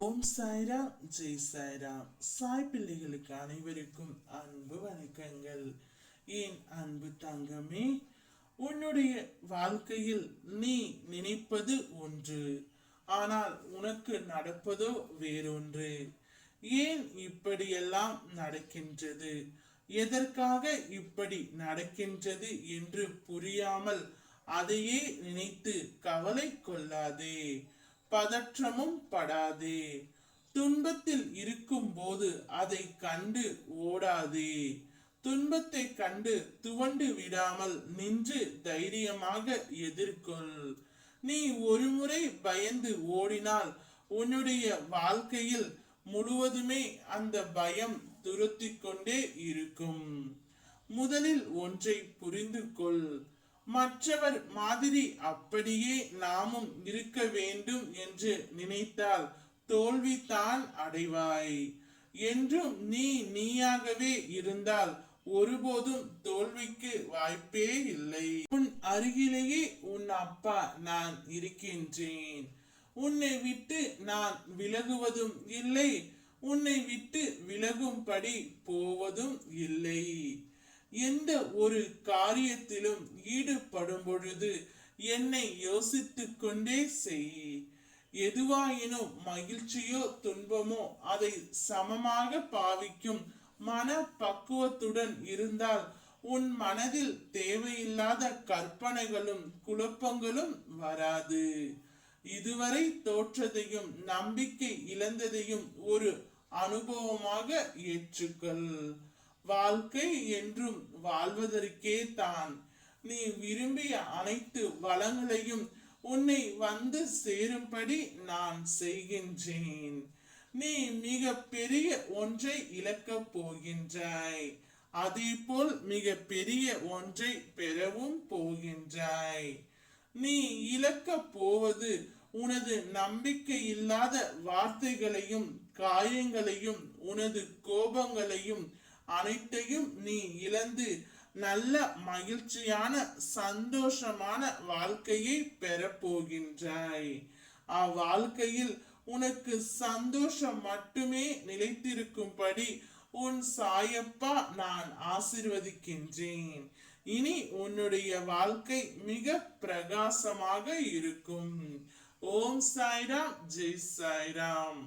ஓம் சாய்ராம் ஜெய் சாய்ராம் சாய் பிள்ளைகளுக்கு அனைவருக்கும் அன்பு வணக்கங்கள் என் அன்பு தங்கமே உன்னுடைய வாழ்க்கையில் நீ நினைப்பது ஒன்று ஆனால் உனக்கு நடப்பதோ வேறொன்று ஏன் இப்படியெல்லாம் நடக்கின்றது எதற்காக இப்படி நடக்கின்றது என்று புரியாமல் அதையே நினைத்து கவலை கொள்ளாதே பதற்றமும் படாதே. துன்பத்தில் இருக்கும் போது அதை கண்டு ஓடாதே. துன்பத்தை கண்டு துவண்டு விடாமல் நின்று தைரியமாக எதிர்கொள். நீ ஒருமுறை பயந்து ஓடினால் உன்னுடைய வாழ்க்கையில் முழுவதுமே அந்த பயம் துரத்திக்கொண்டே இருக்கும். முதலில் ஒன்றை புரிந்து கொள் மற்றவர் மாதிரி அப்படியே நாமும் இருக்க வேண்டும் என்று நினைத்தால் தோல்விதான் அடைவாய். என்றும் நீ நீயாகவே இருந்தால் ஒருபோதும் தோல்விக்கு வாய்ப்பே இல்லை. உன் அருகிலேயே உன் அப்பா நான் இருக்கின்றேன். உன்னை விட்டு நான் விலகுவதும் இல்லை. உன்னை விட்டு விலகும்படி போவதும் இல்லை. எந்த ஒரு காரியத்திலும் ஈடுபடும் பொழுது என்னை யோசித்து கொண்டே செய் எதுவாயினும் மகிழ்ச்சியோ துன்பமோ அதை சமமாக பாவிக்கும் மன பக்குவத்துடன் இருந்தால் உன் மனதில் தேவையில்லாத கற்பனைகளும் குழப்பங்களும் வராது. இதுவரை தோற்றதையும் நம்பிக்கை இழந்ததையும் ஒரு அனுபவமாக ஏற்றுக்கொள். வாழ்க்கை என்றும் வாழ்வதற்கே தான். நீ விரும்பிய அனைத்து வளங்களையும் உன்னை வந்து சேரும்படி நான் செய்கின்றேன். நீ மிக பெரிய ஒன்றை இழக்கப் போகின்றாய். அதே போல் மிக பெரிய ஒன்றை பெறவும் போகின்றாய். நீ இழக்கப் போவது உனது நம்பிக்கை இல்லாத வார்த்தைகளையும் காயங்களையும் உனது கோபங்களையும் அனைத்தையும் நீ இழந்து நல்ல மகிழ்ச்சியான சந்தோஷமான வாழ்க்கையை பெறப்போகின்றாய். அவ்வாழ்க்கையில் உனக்கு சந்தோஷம் மட்டுமே நிலைத்திருக்கும்படி உன் சாயப்பா நான் ஆசிர்வதிக்கின்றேன். இனி உன்னுடைய வாழ்க்கை மிக பிரகாசமாக இருக்கும். ஓம் சாய்ராம் ஜெய் சாய்ராம்.